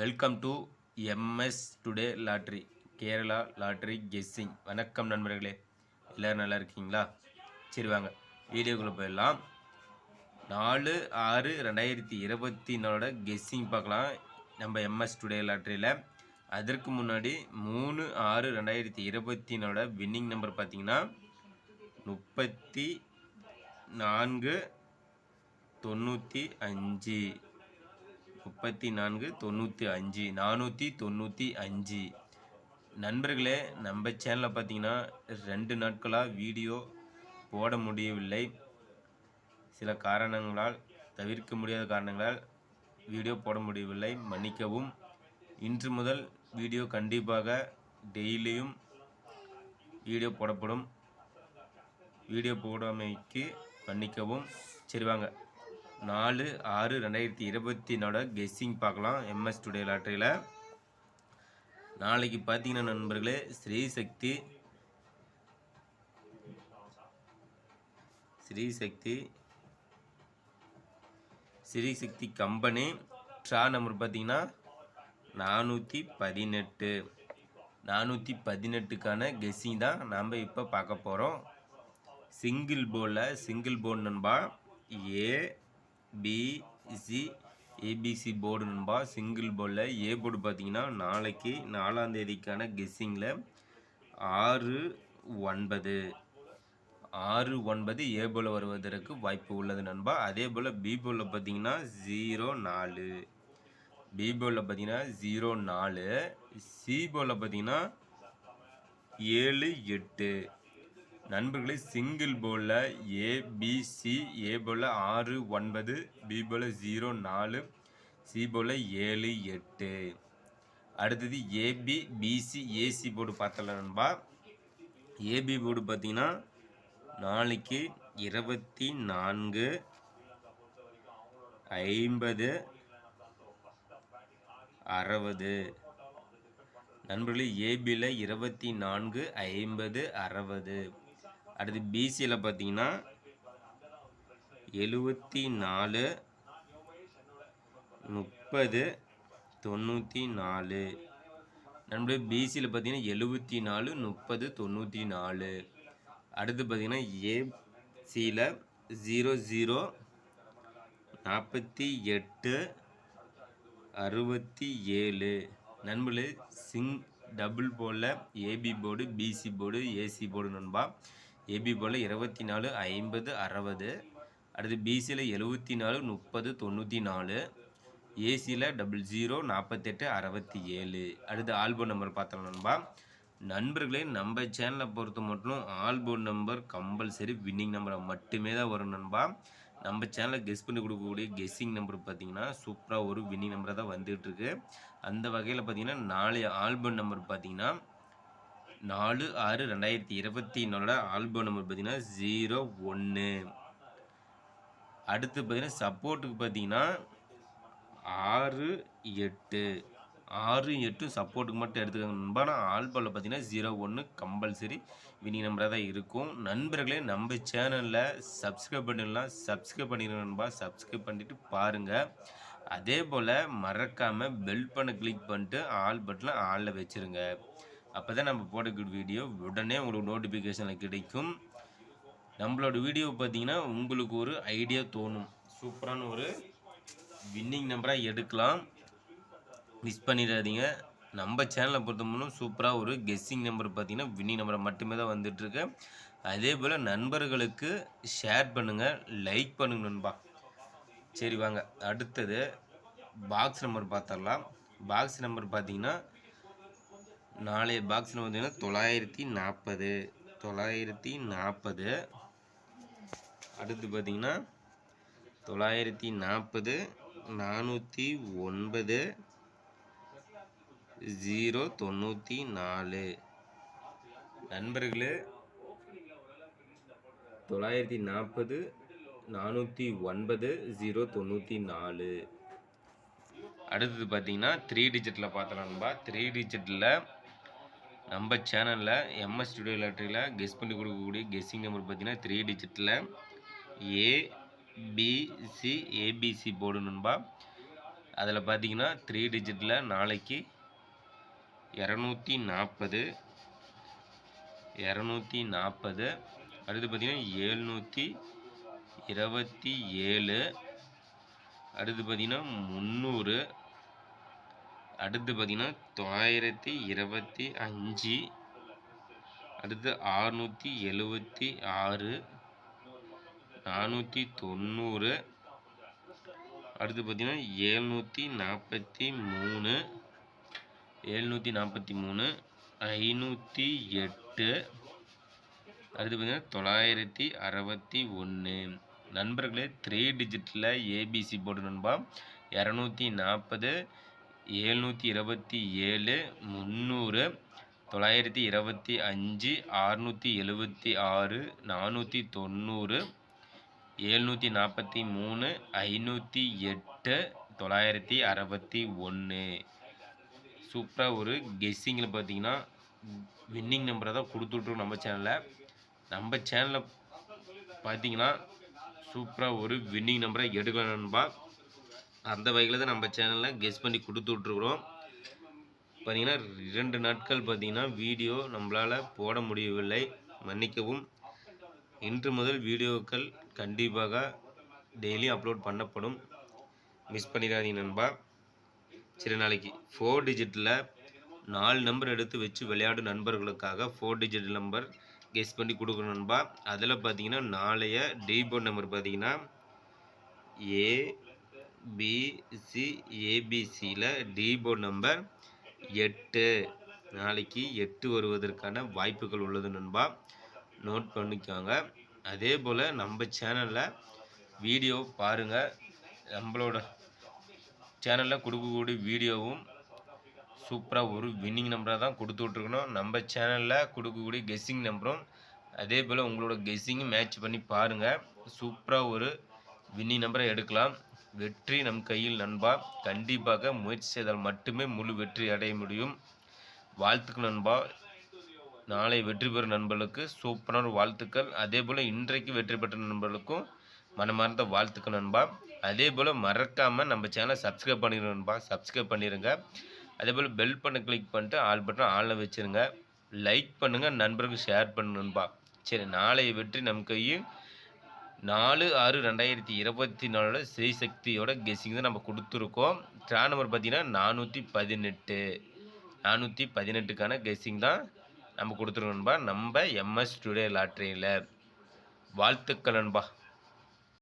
Welcome to M S today lottery Kerala lottery guessing. வணக்கம் நண்பர்களே. எல்லோரும் நல்லா இருக்கீங்களா? சரி வாங்க வீடியோக்குள்ளே போயிடலாம். நாலு ஆறு ரெண்டாயிரத்தி இருபத்தி நாலோட கெஸ்ஸிங் பார்க்கலாம். நம்ம எம்எஸ் டுடே லாட்ரியில். அதற்கு முன்னாடி மூணு ஆறு ரெண்டாயிரத்தி இருபத்தி நாலோட வின்னிங் நம்பர் பார்த்தீங்கன்னா முப்பத்தி நான்கு தொண்ணூற்றி அஞ்சு. முப்பத்தி நான்கு தொண்ணூற்றி அஞ்சு நானூற்றி தொண்ணூற்றி அஞ்சு. நண்பர்களே நம்ம சேனலில் பார்த்தீங்கன்னா ரெண்டு நாட்களாக வீடியோ போட முடியவில்லை. சில காரணங்களால் தவிர்க்க முடியாத காரணங்களால் வீடியோ போட முடியவில்லை. மன்னிக்கவும். இன்று முதல் வீடியோ கண்டிப்பாக டெய்லியும் வீடியோ போடப்படும். வீடியோ போடாமைக்கு மன்னிக்கவும். சரி வாங்க. நாலு ஆறு ரெண்டாயிரத்தி இருபத்தி நாலு கெஸ்ஸிங் பார்க்கலாம். எம்எஸ் டுடே லாட்டரியில் நாளைக்கு பார்த்தீங்கன்னா நண்பர்களே Sri Sakthi Srisakthi company. Draw number பார்த்தீங்கன்னா நானூற்றி பதினெட்டு. நானூற்றி பதினெட்டுக்கான கெஸ்ஸிங் தான் நாம் இப்போ பார்க்க போகிறோம் சிங்கிள் போலில் சிங்கிள் போர்டு நண்பா A B C A B C board நண்பா. சிங்கிள் போர்டில் ஏ போர்டு பார்த்தீங்கன்னா நாளைக்கு நாலாம் தேதிக்கான கெஸ்ஸிங்கில் ஆறு ஒன்பது. ஆறு ஒன்பது ஏ போல் வருவதற்கு வாய்ப்பு உள்ளது நண்பா. அதே போல் பி போலில் பார்த்தீங்கன்னா ஜீரோ நாலு. பி போலில் பார்த்தீங்கன்னா ஜீரோ நாலு. சி போலில் பார்த்தீங்கன்னா ஏழு எட்டு. நண்பர்களே சிங்கிள் போலில் ஏபிசி ஏ போல் ஆறு ஒன்பது பி போல் ஜீரோ நாலு சி போல் ஏழு எட்டு. அடுத்தது ஏபி பிசி ஏசி போர்டு பார்த்தல நண்பா. ஏபி போர்டு பார்த்தீங்கன்னா நாளைக்கு இருபத்தி நான்கு ஐம்பது அறுபது. நண்பர்களே ஏபியில் இருபத்தி நான்கு ஐம்பது அறுபது. அடுத்து பிசியில் பார்த்தீங்கன்னா எழுபத்தி நாலு முப்பது தொண்ணூற்றி நாலு. நண்பர்களே பிசியில் பார்த்தீங்கன்னா எழுபத்தி நாலு முப்பது தொண்ணூற்றி நாலு. அடுத்து பார்த்தீங்கன்னா ஏசியில் ஜீரோ ஜீரோ நாற்பத்தி எட்டு அறுபத்தி ஏழு. நண்பர்களே சிங் டபுள் போர்டில் A B board B C board A C board நண்பா. ஏபி போல் இருபத்தி நாலு ஐம்பது அறுபது. அடுத்து பிசியில் எழுபத்தி நாலு முப்பது தொண்ணூற்றி நாலு ஏசியில் டபுள் ஜீரோ நாற்பத்தெட்டு அறுபத்தி ஏழு அடுத்து ஆல்பம் நம்பர் பார்த்தோம் நண்பா. நண்பர்களே நம்ம சேனலை பொறுத்த மட்டும் ஆல்பம் நம்பர் கம்பல்சரி வின்னிங் நம்பரை மட்டுமே தான் வரும் நண்பா. நம்ம சேனலில் கெஸ் பண்ணி கொடுக்கக்கூடிய கெஸ்ஸிங் நம்பர் பார்த்தீங்கன்னா சூப்பராக ஒரு வின்னிங் நம்பராக தான் வந்துகிட்ருக்கு அந்த வகையில் பார்த்தீங்கன்னா நாளைய ஆல்பம் நம்பர் பார்த்தீங்கன்னா நாலு ஆறு ரெண்டாயிரத்தி இருபத்தி நாலோட ஆல்பம் நம்பர் பார்த்தீங்கன்னா ஜீரோ ஒன்று அடுத்து பார்த்தீங்கன்னா சப்போர்ட்டுக்கு பார்த்தீங்கன்னா ஆறு எட்டு. ஆறு எட்டு சப்போர்ட்டுக்கு மட்டும் எடுத்துக்கோங்க. நண்பா ஆனால் ஆல்பாவில் பார்த்தீங்கன்னா ஜீரோ ஒன்று கம்பல்சரி வினிங் நம்பராக தான் இருக்கும். நண்பர்களே நம்ம சேனலில் சப்ஸ்கிரைப் பண்ணிடலாம். சப்ஸ்கிரைப் பண்ணிடுங்க நண்பா. சப்ஸ்கிரைப் பண்ணிவிட்டு பாருங்கள் அதே போல் மறக்காமல் பெல் பண்ண கிளிக் பண்ணிட்டு ஆல் பட்டனில் ஆளில் வச்சுருங்க. அப்போ தான் நம்ம போடக்கூடிய வீடியோ உடனே உங்களுக்கு நோட்டிஃபிகேஷனில் கிடைக்கும். நம்மளோட வீடியோ பார்த்தீங்கன்னா உங்களுக்கு ஒரு ஐடியா தோணும். சூப்பரான ஒரு வின்னிங் நம்பராக எடுக்கலாம். மிஸ் பண்ணிடாதீங்க. நம்ம சேனலை பொறுத்த மட்டும் சூப்பராக ஒரு கெஸ்ஸிங் நம்பர் பார்த்தீங்கன்னா வின்னிங் நம்பரை மட்டுமே தான் வந்துட்டுருக்கு அதே போல் நண்பர்களுக்கு ஷேர் பண்ணுங்கள் லைக் பண்ணுங்க நண்பா. சரி வாங்க. அடுத்தது பாக்ஸ் நம்பர் பார்த்துடலாம். பாக்ஸ் நம்பர் பார்த்தீங்கன்னா நாளைய பாக்ஸில் பார்த்தீங்கன்னா தொள்ளாயிரத்தி நாற்பது. தொள்ளாயிரத்தி நாற்பது. அடுத்து பார்த்தீங்கன்னா தொள்ளாயிரத்தி நாற்பது நானூற்றி ஒன்பது ஜீரோ தொண்ணூற்றி நாலு. நண்பர்களே தொள்ளாயிரத்தி நாற்பது நானூற்றி ஒன்பது ஜீரோ தொண்ணூற்றி நாலு. அடுத்தது பார்த்தீங்கன்னா த்ரீ டிஜிட்டில் பார்த்தலாம்பா த்ரீ டிஜிட்டில் நம்ம சேனலில் எம்எஸ் ஸ்டுடியோ லாட்ரியில் கெஸ் பண்ணி கொடுக்கக்கூடிய கெஸ்ஸிங் நம்பர் பார்த்தீங்கன்னா த்ரீ டிஜிட்டில் ஏ பிசி ஏபிசி போர்டு நண்பா. அதில் பார்த்தீங்கன்னா த்ரீ டிஜிட்டில் நாளைக்கு இரநூத்தி நாற்பது இரநூத்தி நாற்பது அடுத்து பார்த்தீங்கன்னா ஏழ்நூற்றி இருபத்தி ஏழு அடுத்து பார்த்தீங்கன்னா முந்நூறு அடுத்து பார்த்தீங்கன்னா தொள்ளாயிரத்தி இருபத்தி அஞ்சு அடுத்து ஆறுநூற்றி எழுபத்தி ஆறு நானூற்றி தொண்ணூறு அடுத்து பார்த்தீங்கன்னா ஏழ்நூற்றி நாற்பத்தி மூணு ஏழ்நூற்றி நாற்பத்தி மூணு ஐநூற்றி எட்டு அடுத்து பார்த்தீங்கன்னா தொள்ளாயிரத்தி அறுபத்தி ஒன்று. நண்பர்களே த்ரீ டிஜிட்டில் ஏபிசி போர்டு நண்பா இரநூத்தி நாற்பது ஏழ்நூற்றி இருபத்தி ஏழு முந்நூறு தொள்ளாயிரத்தி இருபத்தி அஞ்சு அறுநூற்றி எழுபத்தி ஆறு நானூற்றி தொண்ணூறு ஏழ்நூற்றி நாற்பத்தி மூணு ஐநூற்றி எட்டு தொள்ளாயிரத்தி அறுபத்தி ஒன்று. சூப்பராக ஒரு கெஸ்ஸிங்கில் பார்த்தீங்கன்னா வின்னிங் நம்பரை தான் கொடுத்துட்ருக்கோம் நம்ம சேனலில் நம்ம சேனலில் பார்த்தீங்கன்னா சூப்பராக ஒரு வின்னிங் நம்பரை எடுக்கணும்பா அந்த வகையில் தான் நம்ம சேனலில் கெஸ் பண்ணி கொடுத்துட்ருக்குறோம் பார்த்தீங்கன்னா இரண்டு நாட்கள் பார்த்தீங்கன்னா வீடியோ நம்மளால் போட முடியவில்லை. மன்னிக்கவும். இன்று முதல் வீடியோக்கள் கண்டிப்பாக டெய்லி அப்லோட் பண்ணப்படும். மிஸ் பண்ணிடாதீங்க நண்பா. சரி நாளைக்கு ஃபோர் டிஜிட்டில் நாலு நம்பர் எடுத்து வச்சு விளையாடும் நண்பர்களுக்காக ஃபோர் டிஜிட் நம்பர் கெஸ் பண்ணி கொடுக்கணும் நண்பா. அதில் பார்த்தீங்கன்னா நாளைய டீபோர்ட் நம்பர் பார்த்தீங்கன்னா ஏ பிசி ஏபிசியில் நம்பர் எட்டு. நாளைக்கு எட்டு வருவதற்கான வாய்ப்புகள் உள்ளது நண்பா. நோட் பண்ணிக்கோங்க. அதே போல் நம்ம சேனலில் வீடியோ பாருங்கள் நம்மளோட சேனலில் கொடுக்கக்கூடிய வீடியோவும் சூப்பராக ஒரு வின்னிங் நம்பராக தான் கொடுத்து விட்ருக்கணும் நம்ம சேனலில் கொடுக்கக்கூடிய கெஸ்ஸிங் நம்பரும் அதே போல் உங்களோட கெஸ்ஸிங்கும் மேட்ச் பண்ணி பாருங்கள் சூப்பராக ஒரு வின்னிங் நம்பரை எடுக்கலாம். வெற்றி நம் கையில் நண்பா. கண்டிப்பாக முயற்சி செய்தால் மட்டுமே முழு வெற்றி அடைய முடியும். வாழ்த்துக்கள் நண்பா. நாளை வெற்றி பெறும் நண்பர்களுக்கு சூப்பரான ஒரு வாழ்த்துக்கள். அதே போல் இன்றைக்கு வெற்றி பெற்ற நண்பர்களுக்கும் மனமார்ந்த வாழ்த்துக்கள் நண்பா. அதே போல் மறக்காமல் நம்ம சேனலை சப்ஸ்கிரைப் பண்ணிடுங்க நண்பா. சப்ஸ்கிரைப் பண்ணிடுங்க அதே போல் பெல் பண்ண கிளிக் பண்ணிட்டு ஆல் பட்டன் ஆளில் வச்சுருங்க. லைக் பண்ணுங்கள் நண்பர்களுக்கு ஷேர் பண்ணுங்க நண்பா. சரி நாளைய வெற்றி நம் கையில் நாலு ஆறு ரெண்டாயிரத்தி இருபத்தி நாலோட ஸ்ரீ சக்தியோட கெஸ்ஸிங் தான் நம்ம கொடுத்துருக்கோம். ட்ரா நம்பர் பார்த்தீங்கன்னா நானூற்றி பதினெட்டு. நானூற்றி பதினெட்டுக்கான கெஸ்ஸிங் தான் நம்ம கொடுத்துருக்கோம்பா நம்ம எம்எஸ் டுடே லாட்ரியில். வாழ்த்துக்கள் நண்பா.